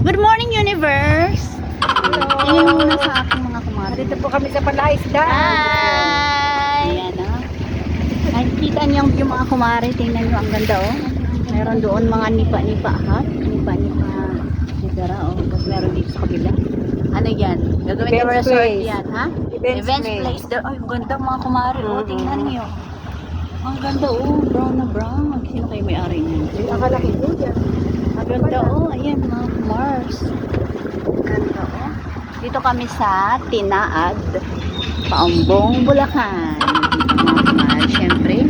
Good morning, universe! Tingin mo muna sa aking mga kumari. Dito po kami sa palaisda. Hi! Ayan ah. Ay, kita niyo yung, yung mga kumari. Tingnan niyo, ang ganda oh. Meron doon mga nipa-nipa ha? Nipa-nipa sigara oh. Tapos meron dito sa kabila. Ano yan? Gagawin niyo Events resort place. yan, ha? Events place. place. daw. Ay, ganda mga kumari oh. Tingnan niyo. Ang ganda oh. Brown na brown. Sino kayo may-ari niyan? Ang kalaki po dyan. Ganda oh, ayan mga Mars. Ganda oh. Dito kami sa Tinaad, Paumbong, Bulacan. Mga Mars. Siyempre,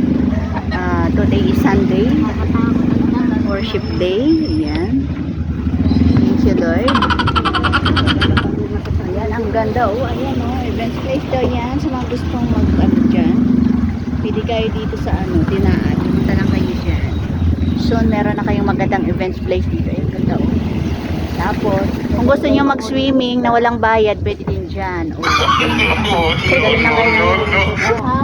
ah, today is Sunday. Worship Day. Ayan. Thank you Lord. Ayan, ang ganda oh. Ayan oh, events place daw yan. Sa mga gustong mag ano dyan. Pwede kayo dito sa ano, Tinaad. Pumunta lang kayo dyan. Soon, meron na kayong magandang events place dito. Ayan, ganda oh. Tapos, kung gusto niyo mag-swimming na walang bayad, pwede din dyan. O, pwede rin na kayo ha?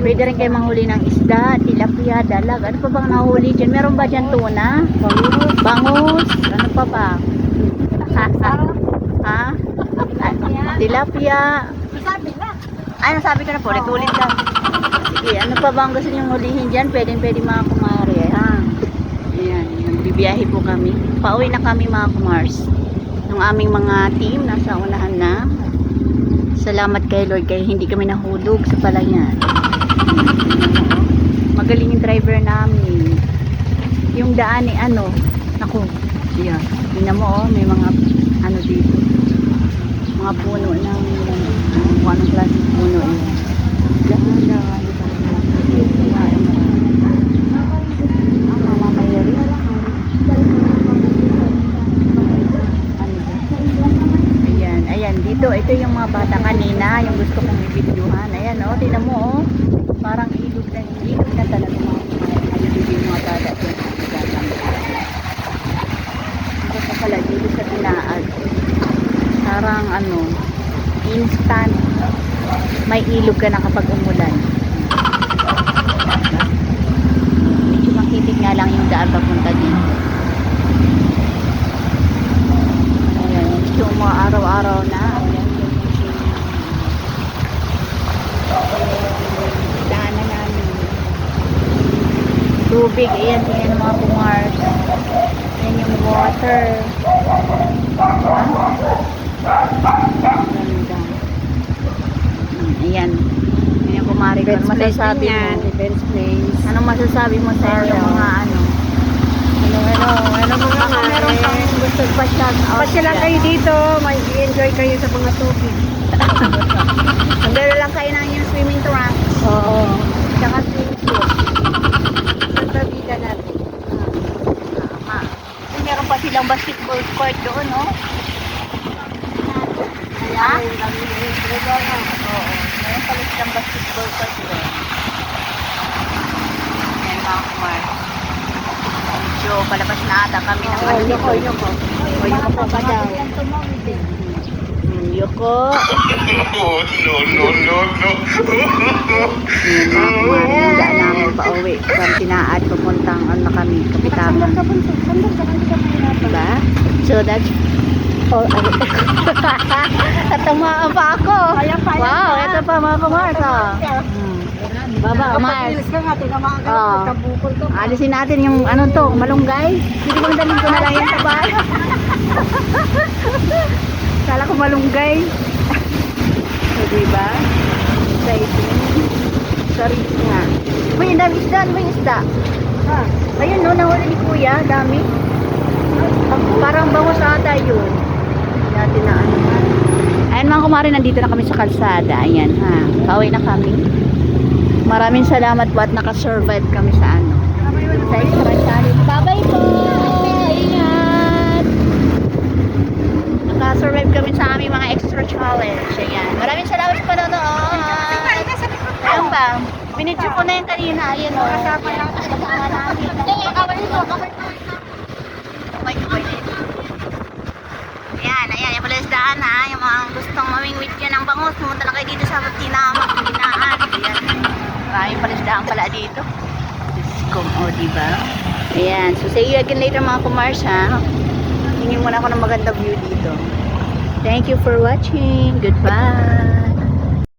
Pwede rin kayo manghuli ng isda, tilapia, dalag. Ano pa bang nahuli dyan? Meron ba dyan tuna? Bangus? Ano pa ba? ha? Tilapia? Sabi. Ay, nasabi ko na po, ulit lang. Sige, ano pa ba ang gusto niyong hulihin dyan? Pwede, pwede mga kumari, ha? Ayan, nagbibiyahe po kami. Pauwi na kami mga kumars. Ng aming mga team, nasa unahan na. Salamat kay Lord, kaya hindi kami nahulog sa palayan. Magaling yung driver namin. Yung daan ni ano, naku, yeah. Tingnan mo, oh, may mga, ano dito, mga puno ng, kung anong klaseng puno yun. Dahan, dahan, Ayan, ayan, dito, ito yung mga bata kanina, yung gusto kong i-videohan. Ayan, oh, tingnan mo, oh. Parang ilog na, ilog na talaga mga dito yung mga bata dyan. Ito pa pala, dito sa tinaad. Parang ano, instant. May ilog ka na kapag umulan. Medyo makitik nga lang yung daan papunta dito. Ayan, medyo mga araw-araw na. Ayan, daanan namin. Tubig, ayan, ayan mga kumars. Ayan yung water. Ganda. Mm, Ayan. Ayan kumari ko. Ano masasabi mo? Events place. Anong masasabi mo sa inyo mga ano? Ano, ano, ano mga Baka meron kang gusto pa shout out. Pasya lang kayo dito. May enjoy kayo sa mga tubig. Magdala lang kayo ng yung swimming trunks. Oo. Tsaka swimsuit. Ang tabida natin. Tama. Kung silang basketball court doon, no? Ha? Oo. Meron pala silang basketball court doon. Ayan mga kumar. Medyo palabas na ata kami ng ano. Yoko, yoko. O, Yoko pa ba daw? Yoko. no, no, no, no. Yun mga kumar. Yung daan namin pa uwi. From tinaad, papuntang ano na kami, kapitaman. Diba? So that's Oh, ano? Tatamaan pa ako. Wow, ito pa mga kumars. Oh. Hmm. Baba, Mars. Ka. Alisin natin yung ano to, malunggay. Hindi bang dalhin ko na lang yan sa bahay? Kala ko malunggay. so, diba? Exciting. Sorry nga. Ang dami isda. Yung isda? Ha? Ayun no, nahuli ni kuya. Dami. Parang bangus ata yun. Natin na ano. Ayan mga kumari, nandito na kami sa kalsada. Ayan ha. Pauwi na kami. Maraming salamat po at nakasurvive kami sa ano. Sa challenge. Bye-bye po! Ingat! Nakasurvive kami sa aming mga extra challenge. Ayan. Maraming salamat sa panonood. Ayun ba? Binidyo ko na yan kanina. Ayan o. Kasama natin. Ayan, ayan. Yung pala isdaan ha. Yung mga gustong mamingwit yan ng bangus. Pumunta lang kayo dito sa Tinama. Tinaan. Ayan. Maraming pala isdaan pala dito. Diyos ko. O, diba? Ayan. So, see you again later mga kumars ha. Tingin muna ako ng maganda view dito. Thank you for watching. Goodbye.